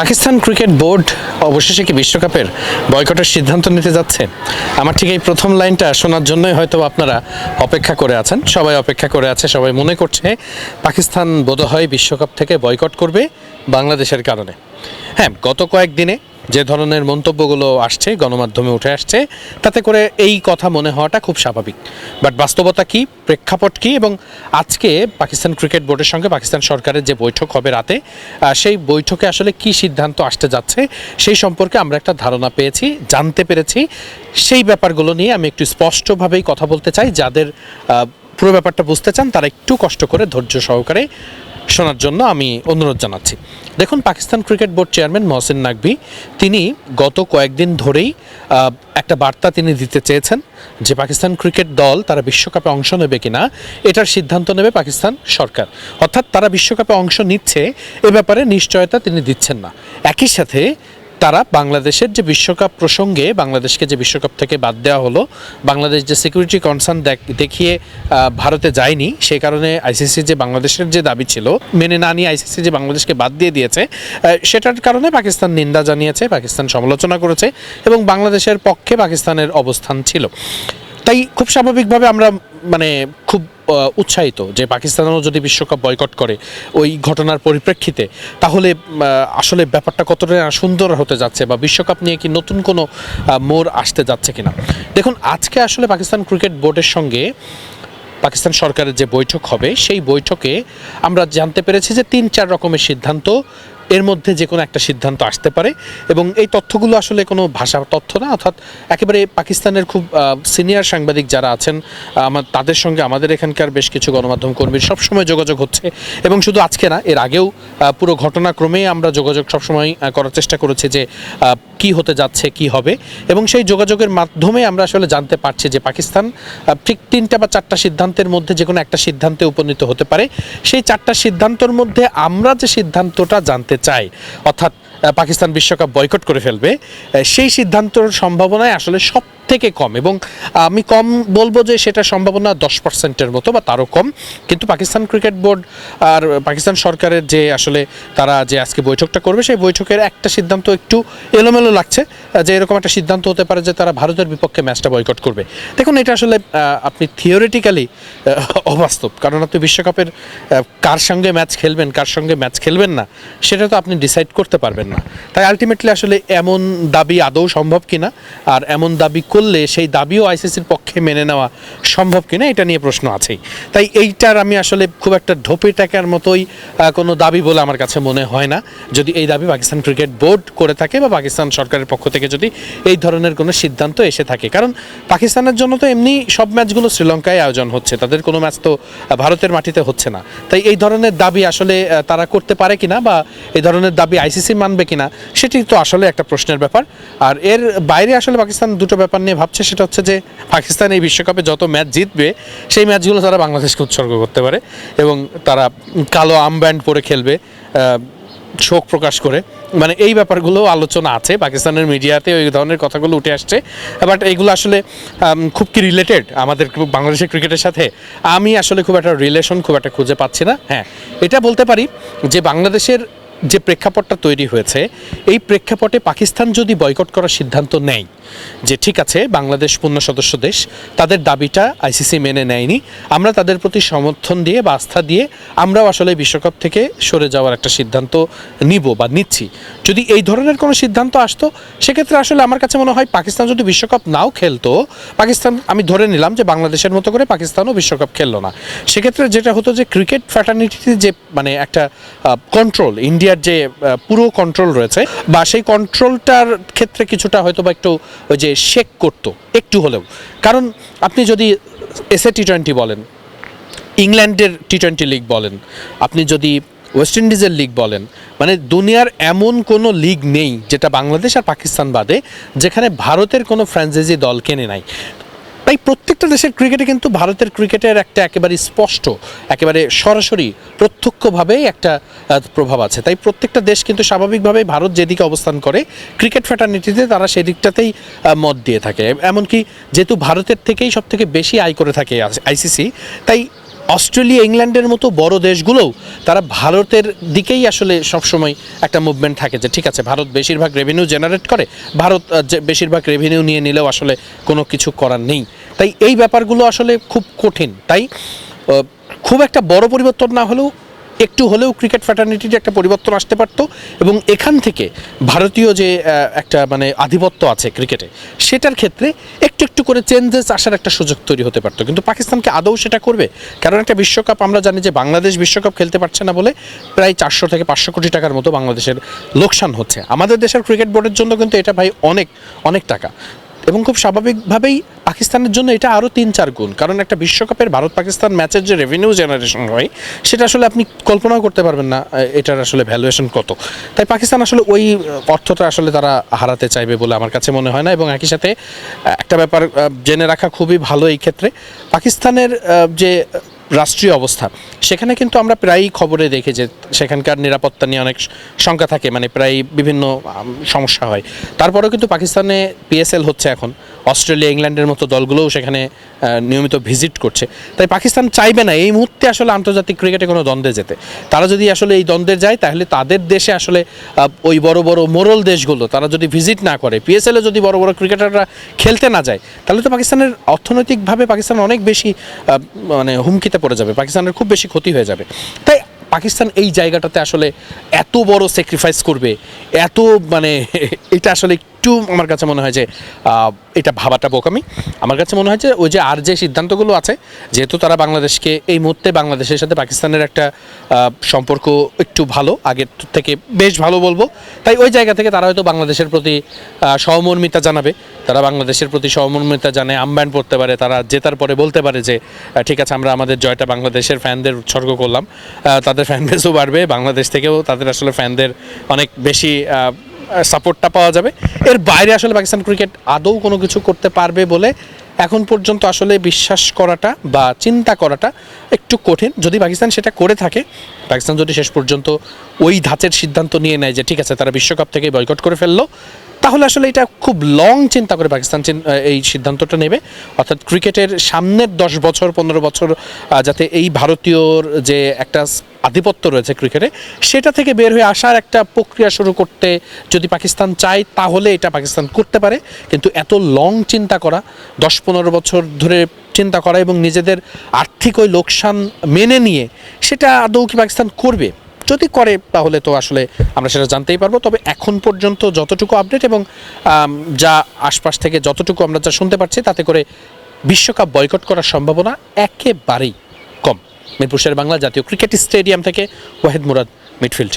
Pakistan cricket board অবশেষে কি বিশ্বকাপের বয়কটের সিদ্ধান্ত নিতে যাচ্ছে? আমার ঠিক এই প্রথম লাইনটা শোনার জন্যই হয়তো আপনারা অপেক্ষা করে আছেন। সবাই অপেক্ষা করে আছে, সবাই মনে করছে পাকিস্তান বোধহয় বিশ্বকাপ থেকে বয়কট করবে বাংলাদেশের কারণে। হ্যাঁ গত কয়েকদিনে যে ধরনের মন্তব্যগুলো আসছে, গণমাধ্যমে উঠে আসছে, তাতে করে এই কথা মনে হওয়াটা খুব স্বাভাবিক। বাট বাস্তবতা কি, প্রেক্ষাপট কি এবং আজকে পাকিস্তান ক্রিকেট বোর্ডের সঙ্গে পাকিস্তান সরকারের যে বৈঠক হবে রাতে সেই বৈঠকে আসলে কি সিদ্ধান্ত আসতে যাচ্ছে সেই সম্পর্কে আমরা একটা ধারণা পেয়েছি, জানতে পেরেছি। সেই ব্যাপারগুলো নিয়ে আমি একটু স্পষ্টভাবেই কথা বলতে চাই। যাদের পুরো ব্যাপারটা বুঝতে চান, তারা একটু কষ্ট করে ধৈর্য সহকারে শোনার জন্য আমি অনুরোধ জানাচ্ছি। দেখুন, Pakistan cricket board chairman Mohsin Naqvi তিনি গত কয়েকদিন ধরেই একটা বার্তা তিনি দিতে চেয়েছেন যে পাকিস্তান ক্রিকেট দল তারা বিশ্বকাপে অংশ নেবে কিনা, এটার সিদ্ধান্ত নেবে পাকিস্তান সরকার। অর্থাৎ তারা বিশ্বকাপে অংশ নিচ্ছে, এ ব্যাপারে নিশ্চয়তা তিনি দিচ্ছেন না। একই সাথে তারা বাংলাদেশের যে বিশ্বকাপ প্রসঙ্গে, বাংলাদেশকে যে বিশ্বকাপ থেকে বাদ দেওয়া হলো, বাংলাদেশ যে সিকিউরিটি কনসার্ন দেখিয়ে ভারতে যায়নি সেই কারণে আইসিসি যে বাংলাদেশের যে দাবি ছিল, মেনে না নিয়ে আইসিসি যে বাংলাদেশকে বাদ দিয়ে দিয়েছে সেটার কারণে পাকিস্তান নিন্দা জানিয়েছে, পাকিস্তান সমালোচনা করেছে এবং বাংলাদেশের পক্ষে পাকিস্তানের অবস্থান ছিল। তাই খুব স্বাভাবিকভাবে আমরা মানে খুব উৎসাহিত যে পাকিস্তানও যদি বিশ্বকাপ বয়কট করে ওই ঘটনার পরিপ্রেক্ষিতে, তাহলে আসলে ব্যাপারটা কতটা সুন্দর হতে যাচ্ছে বা বিশ্বকাপ নিয়ে কি নতুন কোনো মোড় আসতে যাচ্ছে কিনা? দেখুন, আজকে আসলে পাকিস্তান ক্রিকেট বোর্ডের সঙ্গে পাকিস্তান সরকারের যে বৈঠক হবে, সেই বৈঠকে আমরা জানতে পেরেছি যে তিন চার রকমের সিদ্ধান্ত এর মধ্যে যে কোনো একটা সিদ্ধান্ত আসতে পারে এবং এই তথ্যগুলো আসলে কোনো ভাষা তথ্য না, অর্থাৎ একেবারে পাকিস্তানের খুব সিনিয়র সাংবাদিক যারা আছেন আমার, তাদের সঙ্গে আমাদের এখানকার বেশ কিছু গণমাধ্যম কর্মীর সবসময় যোগাযোগ হচ্ছে এবং শুধু আজকে না, এর আগেও পুরো ঘটনাক্রমে আমরা যোগাযোগ সবসময় করার চেষ্টা করেছি যে কি হতে যাচ্ছে, কি হবে এবং সেই যোগাযোগের মাধ্যমে আমরা আসলে জানতে পারছি যে পাকিস্তান ঠিক তিনটা বা চারটা সিদ্ধান্তের মধ্যে যে কোনো একটা সিদ্ধান্তে উপনীত হতে পারে। সেই চারটা সিদ্ধান্তর মধ্যে আমরা যে সিদ্ধান্তটা জানতে চাই অর্থাৎ পাকিস্তান বিশ্বকাপ বয়কট করে ফেলবে। সেই সিদ্ধান্তর সম্ভাবনায় আসলে সব থেকে কম এবং আমি কম বলব যে সেটা সম্ভাবনা দশ পার্সেন্টের মতো বা তারও কম। কিন্তু পাকিস্তান ক্রিকেট বোর্ড আর পাকিস্তান সরকারের যে আসলে তারা যে আজকে বৈঠকটা করবে, সেই বৈঠকের একটা সিদ্ধান্ত একটু এলোমেলো লাগছে। যে এরকম একটা সিদ্ধান্ত হতে পারে যে তারা ভারতের বিপক্ষে ম্যাচটা বয়কট করবে। দেখুন, এটা আসলে আপনি থিওরিটিক্যালি অবাস্তব। কারণ আপনি বিশ্বকাপের কার সঙ্গে ম্যাচ খেলবেন, কার সঙ্গে ম্যাচ খেলবেন না, সেটা তো আপনি ডিসাইড করতে পারবেন না। তাই আলটিমেটলি আসলে এমন দাবি আদৌ সম্ভব কিনা, আর এমন দাবি করলে সেই দাবিও আইসিসির পক্ষে মেনে নেওয়া সম্ভব কিনা, এটা নিয়ে প্রশ্ন আছেই। তাই এইটার আমি আসলে খুব একটা ঢোপে টাকার মতোই কোনো দাবি বলে আমার কাছে মনে হয় না। যদি এই দাবি পাকিস্তান ক্রিকেট বোর্ড করে থাকে বা পাকিস্তান সরকারের পক্ষ থেকে যদি এই ধরনের কোনো সিদ্ধান্ত এসে থাকে। কারণ পাকিস্তানের জন্য তো এমনি সব ম্যাচগুলো শ্রীলঙ্কায় আয়োজন হচ্ছে, তাদের কোনো ম্যাচ তো ভারতের মাটিতে হচ্ছে না। তাই এই ধরনের দাবি আসলে তারা করতে পারে কিনা বা এই ধরনের দাবি আইসিসি মানবে কিনা, সেটি তো আসলে একটা প্রশ্নের ব্যাপার। আর এর বাইরে আসলে পাকিস্তান দুটো ব্যাপার নিয়ে ভাবছে, সেটা হচ্ছে যে পাকিস্তান এই বিশ্বকাপে যত ম্যাচ জিতবে, সেই ম্যাচগুলো তারা বাংলাদেশকে উৎসর্গ করতে পারে এবং তারা কালো আর্মব্যান্ড পরে খেলবে শোক প্রকাশ করে। মানে এই ব্যাপারগুলো আলোচনা আছে, পাকিস্তানের মিডিয়াতে ওই ধরনের কথাগুলো উঠে আসছে। বাট এইগুলো আসলে খুব কি রিলেটেড আমাদের বাংলাদেশের ক্রিকেটের সাথে? আমি আসলে খুব একটা রিলেশন খুব একটা খুঁজে পাচ্ছি না। হ্যাঁ এটা বলতে পারি যে বাংলাদেশের যে প্রেক্ষাপটটা তৈরি হয়েছে, এই প্রেক্ষাপটে পাকিস্তান যদি বয়কট করার সিদ্ধান্ত নেয় যে ঠিক আছে, বাংলাদেশ পূর্ণ সদস্য দেশ, তাদের দাবিটা আইসিসি মেনে নেয়নি, আমরা তাদের প্রতি সমর্থন দিয়ে বা আস্থা দিয়ে আমরাও আসলে বিশ্বকাপ থেকে সরে যাওয়ার একটা সিদ্ধান্ত নিব বা নিচ্ছি। যদি এই ধরনের কোনো সিদ্ধান্ত আসতো, সেক্ষেত্রে আসলে আমার কাছে মনে হয় পাকিস্তান যদি বিশ্বকাপ নাও খেলতো, পাকিস্তান, আমি ধরে নিলাম যে বাংলাদেশের মতো করে পাকিস্তানও বিশ্বকাপ খেললো না। সেক্ষেত্রে যেটা হতো যে ক্রিকেট ফ্যাটার্নিটিতে যে মানে একটা কন্ট্রোল ইন্ডিয়ার যে পুরো কন্ট্রোল রয়েছে, বা সেই কন্ট্রোলটার ক্ষেত্রে কিছুটা হয়তো বা একটু ওই যে শেক করতো, একটু হলেও। কারণ আপনি যদি এসএ টি টোয়েন্টি বলেন, ইংল্যান্ডের টি টোয়েন্টি লিগ বলেন, আপনি যদি ওয়েস্ট ইন্ডিজের লিগ বলেন মানে দুনিয়ার এমন কোনো লিগ নেই যেটা বাংলাদেশ আর পাকিস্তান বাদে, যেখানে ভারতের কোনো ফ্র্যাঞ্চাইজি দল কেনে নাই। তাই প্রত্যেকটা দেশের ক্রিকেটে কিন্তু ভারতের ক্রিকেটের একটা একেবারে স্পষ্ট, একেবারে সরাসরি প্রত্যক্ষভাবেই একটা প্রভাব আছে। তাই প্রত্যেকটা দেশ কিন্তু স্বাভাবিকভাবেই ভারত যেদিকে অবস্থান করে ক্রিকেট ফ্যাটার্নিটিতে তারা সেদিকটাতেই মত দিয়ে থাকে। এমনকি যেহেতু ভারতের থেকেই সব থেকে বেশি আয় করে থাকে আইসিসি, তাই অস্ট্রেলিয়া, ইংল্যান্ডের মতো বড় দেশগুলোও তারা ভারতের দিকেই আসলে সবসময় একটা মুভমেন্ট থাকে যে, ঠিক আছে, ভারত বেশিরভাগ রেভিনিউ জেনারেট করে, ভারত বেশিরভাগ রেভিনিউ নিয়ে নিলেও আসলে কোনো কিছু করার নেই। তাই এই ব্যাপারগুলো আসলে খুব কঠিন। তাই খুব একটা বড় পরিবর্তন না হলেও একটু হলেও ক্রিকেট ফ্যাটার্নিটির একটা পরিবর্তন আসতে পারতো এবং এখান থেকে ভারতীয় যে একটা মানে আধিপত্য আছে ক্রিকেটে, সেটার ক্ষেত্রে একটু একটু করে চেঞ্জেস আসার একটা সুযোগ তৈরি হতে পারতো। কিন্তু পাকিস্তানকে আদৌ সেটা করবে? কারণ একটা বিশ্বকাপ আমরা জানি যে বাংলাদেশ বিশ্বকাপ খেলতে পারছে না বলে প্রায় চারশো থেকে পাঁচশো কোটি টাকার মতো বাংলাদেশের লোকসান হচ্ছে। আমাদের দেশের ক্রিকেট বোর্ডের জন্য কিন্তু এটা ভাই অনেক অনেক টাকা। এবং খুব স্বাভাবিকভাবেই পাকিস্তানের জন্য এটা আরও তিন চার গুণ। কারণ একটা বিশ্বকাপের ভারত পাকিস্তান ম্যাচের যে রেভিনিউ জেনারেশন হয়, সেটা আসলে আপনি কল্পনাও করতে পারবেন না এটার আসলে ভ্যালুয়েশন কত। তাই পাকিস্তান আসলে ওই অর্থটা আসলে তারা হারাতে চাইবে বলে আমার কাছে মনে হয় না এবং একই সাথে একটা ব্যাপার জেনে রাখা খুবই ভালো এই ক্ষেত্রে। পাকিস্তানের যে রাষ্ট্রীয় অবস্থা। সেখানে কিন্তু আমরা প্রায়ই খবরে দেখি যে সেখানকার নিরাপত্তা নিয়ে অনেক শঙ্কা থাকে মানে প্রায় বিভিন্ন সমস্যা হয়। তারপরেও কিন্তু পাকিস্তানে পিএসএল হচ্ছে এখন। অস্ট্রেলিয়া, ইংল্যান্ডের মতো দলগুলোও সেখানে নিয়মিত ভিজিট করছে। তাই পাকিস্তান চাইবে না। এই মুহূর্তে আসলে আন্তর্জাতিক ক্রিকেটে কোনো দ্বন্দ্বে যেতে। তারা যদি আসলে এই দ্বন্দ্বে যায়, তাহলে তাদের দেশে আসলে ওই বড় বড় মোরল দেশগুলো, তারা যদি ভিজিট না করে পিএসএলে যদি বড় বড় ক্রিকেটাররা খেলতে না যায়, তাহলে তো পাকিস্তানের অর্থনৈতিকভাবে পাকিস্তান অনেক বেশি মানে হুমকিতে পড়ে যাবে, পাকিস্তানের খুব বেশি ক্ষতি হয়ে যাবে। তাই পাকিস্তান এই জায়গাটাতে আসলে এত বড় স্যাক্রিফাইস করবে, এত মানে এটা আসলে একটু আমার কাছে মনে হয় যে এটা ভাবাটা বোকামি। আমার কাছে মনে হয় যে, ওই যে আর যে সিদ্ধান্তগুলো আছে, যেহেতু তারা বাংলাদেশকে এই মুহূর্তে বাংলাদেশের সাথে পাকিস্তানের একটা সম্পর্ক একটু ভালো, আগের থেকে বেশ ভালো বলব। তাই ওই জায়গা থেকে তারা হয়তো বাংলাদেশের প্রতি সহমর্মিতা জানাবে। তারা বাংলাদেশের প্রতি সহমর্মিতা জানে আমব্যান পড়তে পারে, তারা জেতার পরে বলতে পারে যে ঠিক আছে, আমরা আমাদের জয়টা বাংলাদেশের ফ্যানদের উৎসর্গ করলাম। তাদের ফ্যান বেসও বাড়বে, বাংলাদেশ থেকেও তাদের আসলে ফ্যানদের অনেক বেশি সাপোর্টটা পাওয়া যাবে। এর বাইরে আসলে পাকিস্তান ক্রিকেট আদৌ কোনো কিছু করতে পারবে বলে এখন পর্যন্ত আসলে বিশ্বাস করাটা বা চিন্তা করাটা একটু কঠিন। যদি পাকিস্তান সেটা করে থাকে, পাকিস্তান যদি শেষ পর্যন্ত ওই ধাঁচের সিদ্ধান্ত নিয়ে নেয় যে ঠিক আছে, তারা বিশ্বকাপ থেকে বয়কট করে ফেলল তাহলে আসলে এটা খুব লং চিন্তা করে পাকিস্তান এই সিদ্ধান্তটা নেবে। অর্থাৎ ক্রিকেটের সামনের দশ বছর, পনেরো বছর যাতে এই ভারতীয়র যে একটা আধিপত্য রয়েছে ক্রিকেটে, সেটা থেকে বের হয়ে আসার একটা প্রক্রিয়া শুরু করতে যদি পাকিস্তান চায়, তাহলে এটা পাকিস্তান করতে পারে। কিন্তু এত লং চিন্তা করা, দশ পনেরো বছর ধরে চিন্তা করা এবং নিজেদের আর্থিক ওই লোকসান মেনে নিয়ে, সেটা আদৌ কি পাকিস্তান করবে? যদি করে, তাহলে তো আসলে আমরা সেটা জানতেই পারব। তবে এখন পর্যন্ত যতটুকু আপডেট এবং যা আশপাশ থেকে যতটুকু আমরা যা শুনতে পারছি তাতে করে বিশ্বকাপ বয়কট করার সম্ভাবনা একেবারেই কম। মিরপুর শের বাংলা জাতীয় ক্রিকেট স্টেডিয়াম থেকে ওয়াহিদ মুরাদ মিডফিল্ড